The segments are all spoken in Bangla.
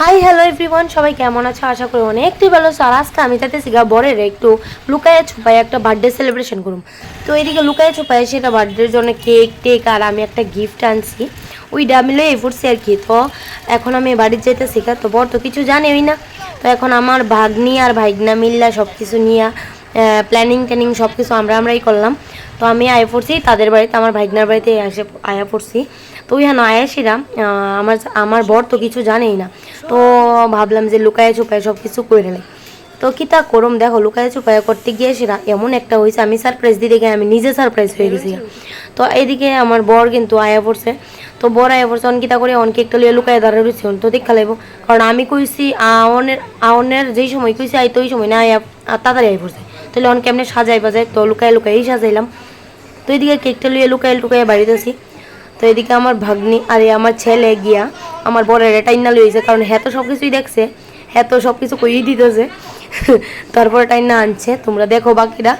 হাই হ্যালো এভরিওয়ান সবাই কেমন আছো? আশা করি অনেকটাই ভালো আর আজকে আমি তাতে সিগা বরের একটু লুকায়া ছুপায় একটা বার্থডে সেলিব্রেশন করুম। তো এদিকে লুকায়া ছুপায় সেটা বার্থডের জন্য কেক টেক আর আমি একটা গিফট আনছি। ওইটা মিলে এই ফুটছি আর কি তো এখন আমি বাড়ির যেতে শিখা। তো বর তো কিছু জানেই না। তো এখন আমার ভাগ্নি আর ভাইগনা মিল্লা সব কিছু নিয়ে প্ল্যানিং ট্যানিং সব কিছু আমরা আমরাই করলাম। তো আমি আয়া পড়ছি তাদের বাড়িতে, আমার ভাইগনার বাড়িতে এসে আয়া পড়ছি। তো ওইখানে আয়াসিরা আমার আমার বর তো কিছু জানেই না। তো ভাবলাম যে লুকায় চুপায় সব কিছু করে নেয় তো কি তা করম? দেখো, লুকায় চুপায় করতে গিয়ে সেরা এমন একটা হয়েছে, আমি সারপ্রাইজ দিতে গিয়ে আমি নিজে সারপ্রাইজ হয়ে গেছি। তো এইদিকে আমার বর কিন্তু আয়া পড়ছে। তো বর আয়া পড়ছে, অনকিতা করে, অনকে একটা লিয়ে লুকায় দাঁড়িয়ে রয়েছে তো দেখা লাগবো কারণ আমি কইছি, আওনের আওনের যেই সময় কইছি, আই তো ওই সময় না আয়া তাড়াতাড়ি আই পড়ছে। তাহলে অন কেমনে সাজাই বাজাই, তো লুকায় লুকাই সাজাইলাম। তো এদিকে কেকটা লুয়ে লুকায় বাড়িতে আসি তো এদিকে আমার ভাগ্নি আরে আমার ছেলে গিয়া আমার বরের টাইনা লইছে, কারণ হ্যাঁ তো সব কিছুই দেখছে হ্যাঁ তো সব কিছু কইই দিতেছে। তারপরে টাইনা আনছে, তোমরা দেখো বাকিটা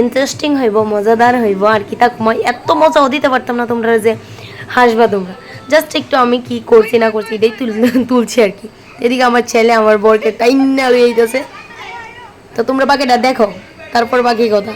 ইন্টারেস্টিং হইব, মজাদার হইব, আর কি তা এত মজাও দিতে পারতাম না তোমরা যে হাসবা তোমরা। জাস্ট একটু আমি কি করছি না করছি, এটাই তুল তুলছি আর কি। এদিকে আমার ছেলে আমার বরকে টাইনা লইতেছে তো তোমরা বাকিটা দেখো। তারপর বাকি কথা।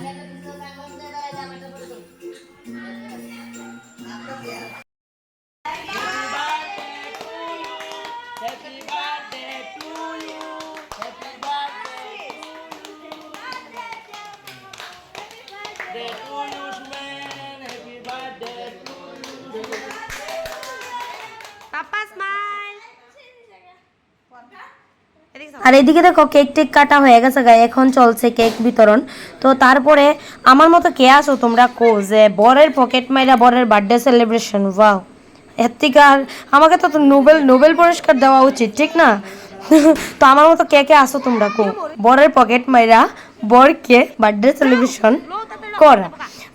never আর এদিকে দেখো কেক টেক কাটা হয়ে গেছে গায়ে, এখন চলছে কেক বিতরণ। তো তারপরে আমার মতো কে আসো তোমরা কো যে বরের পকেট মাইরা বরের বার্থডে সেলিব্রেশন ওয়াও। এর থেকে আর আমাকে তো তো নোবেল নোবেল পুরস্কার দেওয়া উচিত, ঠিক না? তো আমার মতো কে কে আসো তোমরা কো বরের পকেট মাইরা বরকে বার্থডে সেলিব্রেশন করা।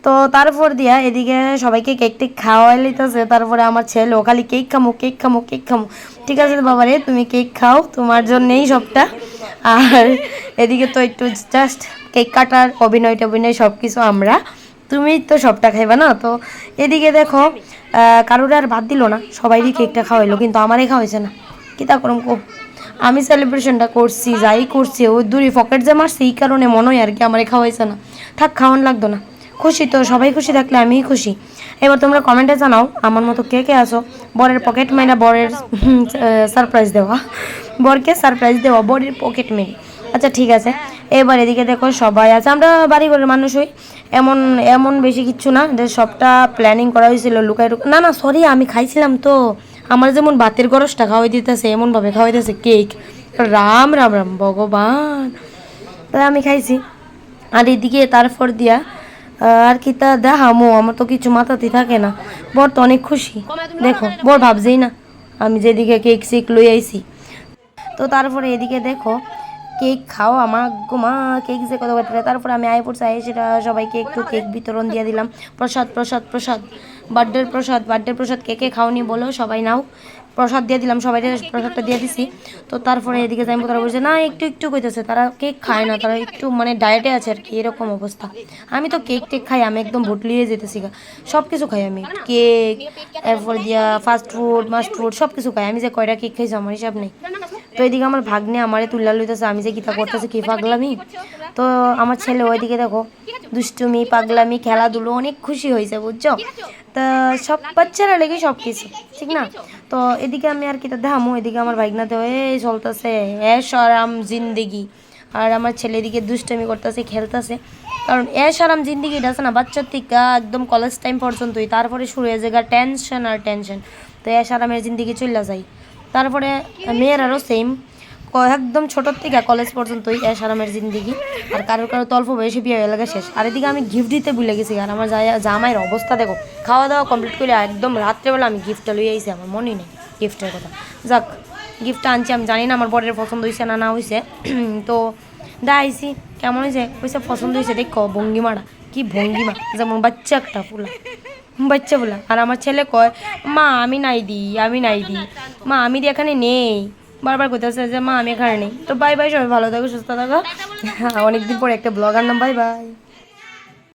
তো তারপর দিয়া এদিকে সবাইকে কেক টেক খাওয়াই লিতেছে তারপরে আমার ছেলে খালি কেক খামো কেক খামো কেক খামো। ঠিক আছে বাবা রে তুমি কেক খাও, তোমার জন্যেই সবটা। আর এদিকে তো একটু জাস্ট কেক কাটার, অভিনয় টভিনয় সব কিছু আমরা। তুমি তো সবটা খাইবা না? তো এদিকে দেখো কারোর আর বাদ দিল না। সবাইরই কেকটা খাওয়াইলো, কিন্তু আমারই খাওয়াইছে না। কি তা করম কো? আমি সেলিব্রেশনটা করছি, যাই করছি, ওই দূরে পকেট যে মারছে, এই কারণে মনে হয় আর কি আমারে খাওয়াইছে না। থাক, খাওয়ান লাগতো না। খুশি তো, সবাই খুশি থাকলে আমিই খুশি। এবার তোমরা কমেন্টে জানাও, আমার মতো কে কে আছো? বরের পকেট মেরা বরের সারপ্রাইজ দেওয়া। বরকে সারপ্রাইজ দেওয়া, বরের পকেট মেরে আচ্ছা ঠিক আছে। এবার এদিকে দেখো, সবাই আছে। আমরা বাড়ি ঘরের মানুষ হই। এমন এমন বেশি কিচ্ছু না যে সবটা প্ল্যানিং করা হয়েছিল লুকাই না না সরি আমি খাইছিলাম তো। আমার যেমন বাতের গরসটা খাওয়াই দিতেছে, এমনভাবে খাওয়াইতেছে কেক রাম রাম রাম, ভগবান। তাই আমি খাইছি। আর এদিকে তারপর দিয়া আর কি তা দেখামো, আমার তো কিছু মাথাতে থাকে না। বর তো অনেক খুশি। দেখো, বর ভাবছেই না, আমি যেদিকে কেক সেক লই আইছি। তো তারপরে এদিকে দেখো কেক খাও আমার গোমা কেক যে কত কথা তারপরে আমি আয় পড়ছি আয় সেটা সবাইকে একটু কেক বিতরণ দিয়ে দিলাম। প্রসাদ প্রসাদ প্রসাদ। বার্থডের প্রসাদ বার্থডের প্রসাদ কে কে খাওনি বলো, সবাই নাও। প্রসাদ দিয়ে দিলাম সবাই প্রসাদটা দিয়ে দিছি। তো তারপরে এদিকে যাই তারা বলছে, না, একটু একটু কইতেছে। তারা কেক খায় না, তারা একটু মানে ডায়েটে আছে আর কি, এরকম অবস্থা। আমি তো কেক টেক খাই, আমি একদম ভুটলিয়ে যেতেছি গা। সব কিছু খাই আমি। কেক এরপর দিয়া, ফাস্ট ফুড, মাস্ট ফুড সব কিছু খাই। আমি যে কয়টা কেক খাইছি, আমার হিসাব নেই। তো এদিকে আমার ভাগ্নে আমারে তুল্লা লইতেছে আমি যে কিতা করতেছি কি পাগলামি? তো আমার ছেলে ওইদিকে দেখো দুষ্টুমি পাগলামি খেলাধুলো অনেক খুশি হয়েছে বুঝছ? তা সব বাচ্চারা লেগে সব কিছু ঠিক না? তো এদিকে আমি আর কিতা দেখামো এদিকে আমার ভাইগনাতে এই চলতেছে এ সরাম জিন্দেগি। আর আমার ছেলে এদিকে দুষ্টামি করতেছে খেলতেছে। কারণ এস আরাম জিন্দিগিটা আছে না বাচ্চার থেকে একদম কলেজ টাইম পর্যন্তই তারপরে শুরু হয়ে যায় টেনশন আর টেনশন তো এ আরামের জিন্দিগি চলে যায় তারপরে মেয়েরারও সেম একদম ছোটোর থেকে কলেজ পর্যন্তই এস আরামের জিন্দিগি। আর কারোর কারও তো অল্প বয়সে বিয়ে হয়ে লাগে শেষ। আর এদিকে আমি গিফট দিতে ভুলে গেছি, আর আমার জামাই- জামাইয়ের অবস্থা দেখো খাওয়া দাওয়া কমপ্লিট করে একদম রাত্রেবেলা আমি গিফটটা লই আইছি, আমার মনেই নেই গিফটের কথা। যাক গিফটটা আনছি, আমি জানি না আমার বরের পছন্দ হয়েছে না না হয়েছে তো দেখাইছি কেমন হয়েছে হয়েছে পছন্দ হয়েছে দেখো, ভঙ্গিমাটা, কি ভঙ্গিমা। যেমন বাচ্চা একটা ফুলা। বাচ্চা বলা। আর আমার ছেলে কয়, মা, আমি নাই দিই আমি নাই দিই মা, আমি দি এখানে নেই। বারবার করতেছে যে, মা, আমি এখানে নেই। তো বাই বাই সবাই ভালো থাকো, সুস্থ থাকো। অনেকদিন পরে একটা ব্লগার নাম বাই বাই